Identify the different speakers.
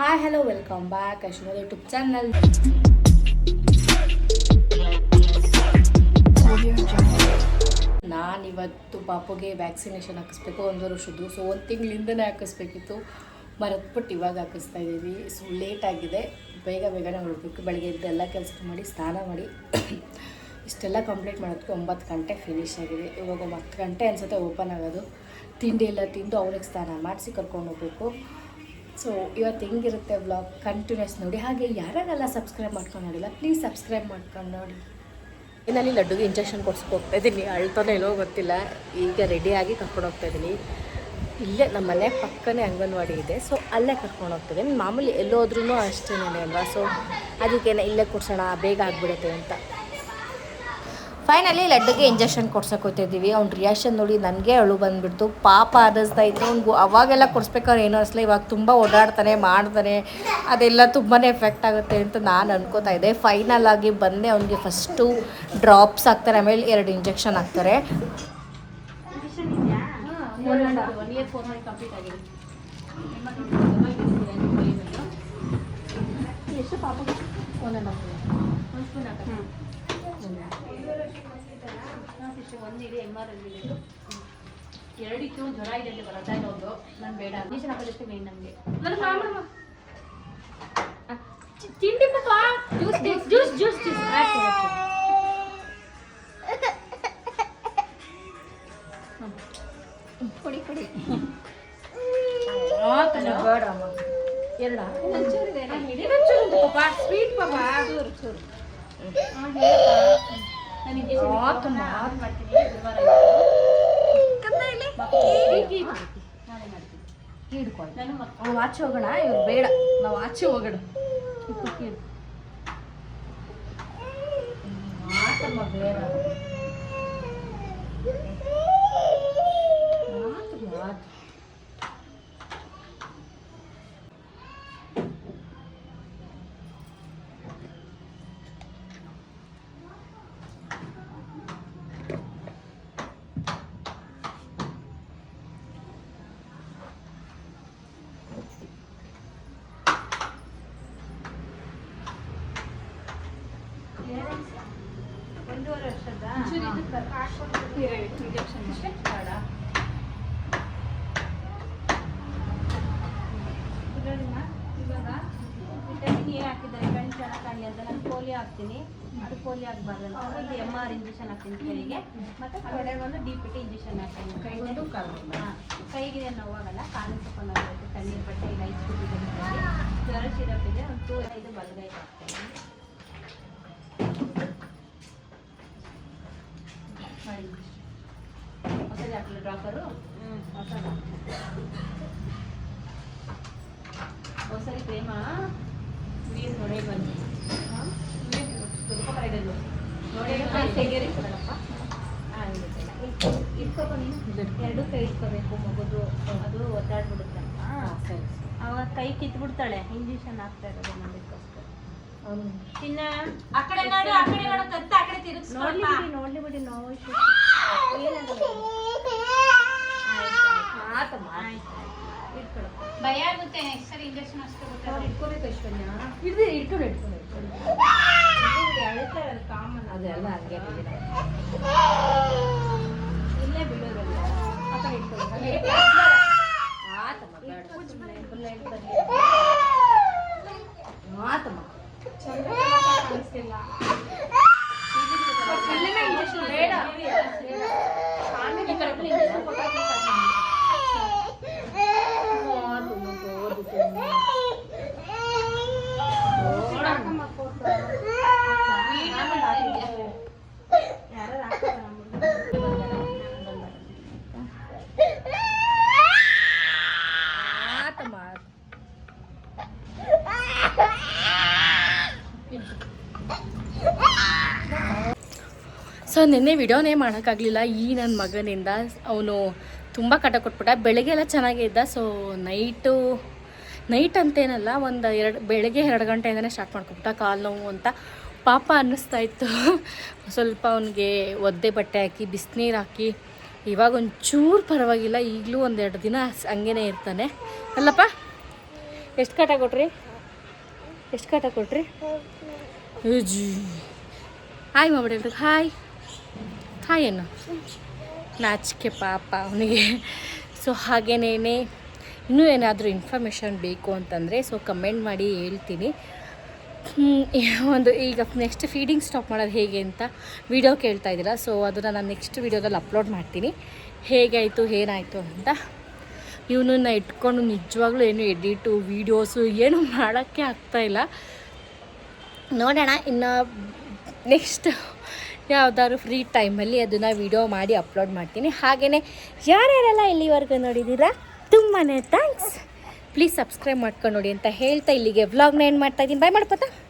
Speaker 1: Hi hello welcome back Ashwina YouTube channel ನಾನಿವತ್ತು ಪಾಪುಗೆ vaccination ಹಾಕಿಸ್ಬೇಕು ಒಂದು ವರ್ಷದ್ದು. ಸೊ ಒಂದು ತಿಂಗಳಿಂದನೇ ಹಾಕಿಸ್ಬೇಕಿತ್ತು. ಮರೆತ್ಬಿಟ್ಟು ಇವಾಗ ಹಾಕಿಸ್ತಾ ಇದ್ದೀವಿ. ಸೊ ಆಗಿದೆ. ಬೇಗ ಬೇಗನೆ ಹೊರಡಬೇಕು. ಬೆಳಗ್ಗೆ ಎಲ್ಲ ಕೆಲಸ ಮಾಡಿ, ಸ್ನಾನ ಮಾಡಿ. ಇಷ್ಟೆಲ್ಲ ಕಂಪ್ಲೀಟ್ ಮಾಡೋದಕ್ಕೆ ಒಂಬತ್ತು ಗಂಟೆ ಫಿನಿಶ್ ಆಗಿದೆ. ಇವಾಗ ಒಂದು ಗಂಟೆ ಅನ್ಸುತ್ತೆ ಓಪನ್ ಆಗೋದು. ತಿಂಡಿ ಎಲ್ಲ ತಿಂದು ಅವನಿಗೆ ಸ್ನಾನ ಮಾಡಿಸಿ ಕರ್ಕೊಂಡು ಹೋಗ್ಬೇಕು. ಸೊ ಇವತ್ತು ಹೆಂಗಿರುತ್ತೆ ವ್ಲಾಗ್ ಕಂಟಿನ್ಯೂಸ್ ನೋಡಿ. ಹಾಗೆ ಯಾರಾಗೆಲ್ಲ ಸಬ್ಸ್ಕ್ರೈಬ್ ಮಾಡ್ಕೊಂಡು ನೋಡಿಲ್ಲ ಪ್ಲೀಸ್ ಸಬ್ಸ್ಕ್ರೈಬ್ ಮಾಡ್ಕೊಂಡು ನೋಡಿ. ಇನ್ನಲ್ಲಿ ಲಡ್ಡುಗೆ ಇಂಜೆಕ್ಷನ್ ಕೊಡ್ಸ್ಕೊ ಹೋಗ್ತಾ ಇದ್ದೀನಿ. ಅಳ್ತಾನೆ ಎಲ್ಲೋ ಗೊತ್ತಿಲ್ಲ. ಈಗ ರೆಡಿಯಾಗಿ ಕರ್ಕೊಂಡು ಹೋಗ್ತಾ ಇದ್ದೀನಿ. ಇಲ್ಲೇ ನಮ್ಮ ಮನೆ ಪಕ್ಕನೇ ಅಂಗನವಾಡಿ ಇದೆ. ಸೊ ಅಲ್ಲೇ ಕರ್ಕೊಂಡು ಹೋಗ್ತೀನಿ ಮಾಮೂಲಿ ಎಲ್ಲೋದ್ರೂ ಅಷ್ಟೇನೇ ಅಲ್ವಾ? ಸೊ ಅದಕ್ಕೇನೆ ಇಲ್ಲೇ ಕೊಡ್ಸೋಣ ಬೇಗ ಆಗಿಬಿಡುತ್ತೆ ಅಂತ. ಫೈನಲಿ ಲಡ್ಡುಗೆ ಇಂಜೆಕ್ಷನ್ ಕೊಡ್ಸಕ್ಕೆ ಹೋಗ್ತಿದ್ದೀವಿ ಅವ್ನ ರಿಯಾಕ್ಷನ್ ನೋಡಿ ನನಗೆ ಅಳು ಬಂದುಬಿಡ್ತು. ಪಾಪ ಅನ್ನಿಸ್ತಾ ಇತ್ತು ಅವ್ನಿಗೂ ಅವಾಗೆಲ್ಲ ಕೊಡಿಸ್ಬೇಕಾದ್ರೆ ಏನೋ ಅನಿಸ್ಲ ಇವಾಗ ತುಂಬ ಓಡಾಡ್ತಾನೆ, ಮಾಡ್ತಾನೆ. ಅದೆಲ್ಲ ತುಂಬಾ ಎಫೆಕ್ಟ್ ಆಗುತ್ತೆ ಅಂತ ನಾನು ಅನ್ಕೋತಾ ಇದ್ದೆ. ಫೈನಲ್ ಆಗಿ ಬಂದೆ, ಅವನಿಗೆ ಫಸ್ಟು ಡ್ರಾಪ್ಸ್ ಹಾಕ್ತಾರೆ, ಆಮೇಲೆ ಎರಡು ಇಂಜೆಕ್ಷನ್ ಹಾಕ್ತಾರೆ. ಎಷ್ಟು ಒಂದಿದೆ ಎಂ ಆರ್ ಅಲ್ಲಿ ಎರಡಿತ್ತು ಜ್ವರ ಇದೆ ಅಂತ ಬರ್ತಾ ಇರೋದು ನಾನು ಬೇಡ ಇಂಜೆಕ್ಷನ್ ಹಾಕೋದಕ್ಕೆ ಮೇನ್ ನಮಗೆ ನನಗೆ ಮಾಮೂಲು ತಿಂಡಿ ಪಾಪ ಜ್ಯೂಸ್ ಜ್ಯೂಸ್ ಜ್ಯೂಸ್ ಜ್ಯೂಸ್ ಕೊಡಿ ಕೊಡಿ ಬೇಡ ಎರಡ ಪಾಪ ಸ್ವೀಟ್ ಪಾಪ ಚೂರು ಚೂರು ನಾವು ಆಚೆ ಹೋಗೋಣ? ಇವ್ರು ಬೇಡ. ನಾವು ಆಚೆ ಹೋಗೋಣ. ಬೇಡ.
Speaker 2: ಒಂದೂವರೆ ವರ್ಷದ ಇವಾಗ ವಿಟಮಿನ್ ಎ ಹಾಕಿದ್ದಾರೆ ಕಣ್ಣು ಚೆನ್ನಾಗಿ ಕಾಣಲಿ ಅಂತ ನಾನು ಪೋಲಿಯೋ ಹಾಕ್ತೀನಿ ಅದು ಪೋಲಿಯೋ ಆಗಬಾರ್ದು ಇಲ್ಲಿ ಎಂ ಆರ್ ಇಂಜೆಕ್ಷನ್ ಹಾಕ್ತೀನಿ ಕೈಗೆ ಮತ್ತೆ ಕೊಡೆಗೆ ಒಂದು ಡಿ ಪಿ ಟಿ ಇಂಜೆಕ್ಷನ್ ಹಾಕ್ತೀನಿ
Speaker 1: ಕೈಗೊಂದು ಕಾಲ್ಗೊಂದು.
Speaker 2: ಹಾಂ ಕೈಗೆ ನೋವಾಗಲ್ಲ ಕಾಲು ಸ್ವಲ್ಪ ನೋವಾಗುತ್ತೆ ತಣ್ಣೀರು ಬಟ್ಟೆ ಇಲ್ಲ ಐಸ್ ಇದೆ ಜ್ವರ ಸಿರಪ್ ಇದೆ ಒಂದು ಟೂ ಐದು ಬಲಗೈ ಹಾಕ್ತೀನಿ
Speaker 1: ಹೊಸದು ಹಾಕ್ಲಿ ಡ್ರಾಪರು
Speaker 2: ಹ್ಞೂ ಹೊಸದ
Speaker 1: ಒಂದ್ಸರಿ ಪ್ರೇಮ ನೀರು ನೋಡೇ ಬನ್ನಿ ಸ್ವಲ್ಪ ಕರೆಕ್ಟ್ ನೋಡಿ ತೆಗೀರಿ ಕೊಡಪ್ಪ
Speaker 2: ಇಟ್ಕೋಬೇಕು ನೀನು ಎರಡು ಕೈ ಇಟ್ಕೋಬೇಕು ಮಗುದು ಅದು ಒದ್ದಾಡ್ಬಿಡುತ್ತೆ.
Speaker 1: ಸರಿ
Speaker 2: ಅವಾಗ ಕೈ ಕಿತ್ಬಿಡ್ತಾಳೆ. ಇಂಜೆಕ್ಷನ್ ಹಾಕ್ತಾ ಇರೋದು ನಮಗೋಸ್ಕರ ಚಿನ್ನ
Speaker 3: ಆ ಕಡೆ ನೋಡು ಆ ಕಡೆ ನೋಡು ತತ್ತ ಆ ಕಡೆ ತಿರುಗಿಸ್
Speaker 2: ನೋಡ್ಲಿ ಬಿಡಿ ನೋಡ್ಲಿ ಬಿಡಿ ನೋವು ಶು- ಏನಾಗಲ್ಲ
Speaker 1: ಆತಮ್ಮ
Speaker 2: ಆಯ್ತು ಇಟ್ಕೊಳಪ್ಪ
Speaker 3: ಭಯ ಆಗುತ್ತೆ ನೆಕ್ಸ್ಟ್ ಸರಿ ಇಂಜೆಕ್ಷನ್ ಅಷ್ಟೇ
Speaker 1: ಅವ್ರು ಇಟ್ಕೋಬೇಕು ಐಶ್ವರ್ಯ ಹಿಡ್ದು ಇಟ್ಕೊಂಡು ಇಟ್ಕೊಂಡು ಇಟ್ಕೊಂಡು
Speaker 2: ಅಳ್ತಾರೆ ಅದು ಕಾಮನ್
Speaker 1: ಅದೆಲ್ಲ ಹಂಗೆ ಬಿಡಿ.
Speaker 2: ಇಲ್ಲೇ ಬಿಡೋದಲ್ಲ ಆ ಕಡೆ ಇಟ್ಕೊಬೇಕು
Speaker 1: ಆತಮ್ಮ ಬೇಡ
Speaker 2: ಕಾಣಿಸ್ತಿಲ್ಲ
Speaker 1: ಬೇಡ
Speaker 2: ಆಮೇಲೆ ಇಂಜೆಕ್ಷನ್ ಕೊಟ್ಟಾಗ ಹಾಕಮ್ಮ ಫೋಟೋ ಯಾರು ಹಾಕ್ತಾರೆ ನಮ್ಮ
Speaker 1: ಆತಮ್ಮ ಸೊ ನಿನ್ನೆ ವಿಡಿಯೋನೇ ಮಾಡೋಕ್ಕಾಗಲಿಲ್ಲ. ಈ ನನ್ನ ಮಗನಿಂದ ಅವನು ತುಂಬ ಕಟ ಕೊಟ್ಬಿಟ್ಟ. ಬೆಳಗ್ಗೆ ಎಲ್ಲ ಚೆನ್ನಾಗೇ ಇದ್ದ. ಸೊ ನೈಟು ನೈಟ್ ಅಂತೇನಲ್ಲ, ಒಂದು ಎರಡು, ಬೆಳಗ್ಗೆ ಎರಡು ಗಂಟೆಯಿಂದನೇ ಸ್ಟಾರ್ಟ್ ಮಾಡ್ಕೊಬಿಟ್ಟ ಕಾಲು ನೋವು ಅಂತ. ಪಾಪ ಅನ್ನಿಸ್ತಾ ಇತ್ತು. ಸ್ವಲ್ಪ ಅವನಿಗೆ ಒದ್ದೆ ಬಟ್ಟೆ ಹಾಕಿ, ಬಿಸಿನೀರು ಹಾಕಿ. ಇವಾಗ ಒಂಚೂರು ಪರವಾಗಿಲ್ಲ. ಈಗಲೂ ಒಂದೆರಡು ದಿನ ಹಂಗೇನೆ ಇರ್ತಾನೆ. ಅಲ್ಲಪ್ಪ, ಎಷ್ಟು ಕಾಟ ಕೊಟ್ರಿ? ಎಷ್ಟು ಕಾಟ ಕೊಟ್ರಿ. ಹಾಯ್ ಹಾಯ್ ಹಾಯ್ ಏನು ನಾಚಿಕೆ ಪಾಪ ಅವನಿಗೆ. ಸೊ ಹಾಗೇನೇ ಇನ್ನೂ ಏನಾದರೂ ಇನ್ಫಾರ್ಮೇಷನ್ ಬೇಕು ಅಂತಂದರೆ ಸೊ ಕಮೆಂಟ್ ಮಾಡಿ ಹೇಳ್ತೀನಿ. ಒಂದು, ಈಗ ನೆಕ್ಸ್ಟ್ ಫೀಡಿಂಗ್ ಸ್ಟಾಪ್ ಮಾಡೋದು ಹೇಗೆ ಅಂತ ವೀಡಿಯೋ ಕೇಳ್ತಾ ಇದ್ದೀರ? ಸೊ ಅದನ್ನು ನಾನು ನೆಕ್ಸ್ಟ್ ವೀಡಿಯೋದಲ್ಲಿ ಅಪ್ಲೋಡ್ ಮಾಡ್ತೀನಿ. ಹೇಗಾಯಿತು ಏನಾಯಿತು ಅಂತ. ಇವನನ್ನ ಇಟ್ಕೊಂಡು ನಿಜವಾಗ್ಲೂ ಏನು ಎಡಿಟು ವೀಡಿಯೋಸು ಏನು ಮಾಡೋಕ್ಕೆ ಆಗ್ತಾಯಿಲ್ಲ ನೋಡೋಣ, ಇನ್ನು ನೆಕ್ಸ್ಟ್ ಯಾವ್ದಾದ್ರು ಫ್ರೀ ಟೈಮಲ್ಲಿ ಅದನ್ನು ವಿಡಿಯೋ ಮಾಡಿ ಅಪ್ಲೋಡ್ ಮಾಡ್ತೀನಿ. ಹಾಗೆಯೇ ಯಾರ್ಯಾರೆಲ್ಲ ಇಲ್ಲಿವರೆಗೂ ನೋಡಿದ್ದೀರಾ ತುಂಬಾ ಥ್ಯಾಂಕ್ಸ್ ಪ್ಲೀಸ್ ಸಬ್ಸ್ಕ್ರೈಬ್ ಮಾಡ್ಕೊಂಡು ನೋಡಿ ಅಂತ ಹೇಳ್ತಾ ಇಲ್ಲಿಗೆ ವ್ಲಾಗ್ನ ಏನು ಮಾಡ್ತಾ ಇದ್ದೀನಿ. ಬಾಯ್ ಮಾಡ್ಕೋತಾ? ಬಾಯ್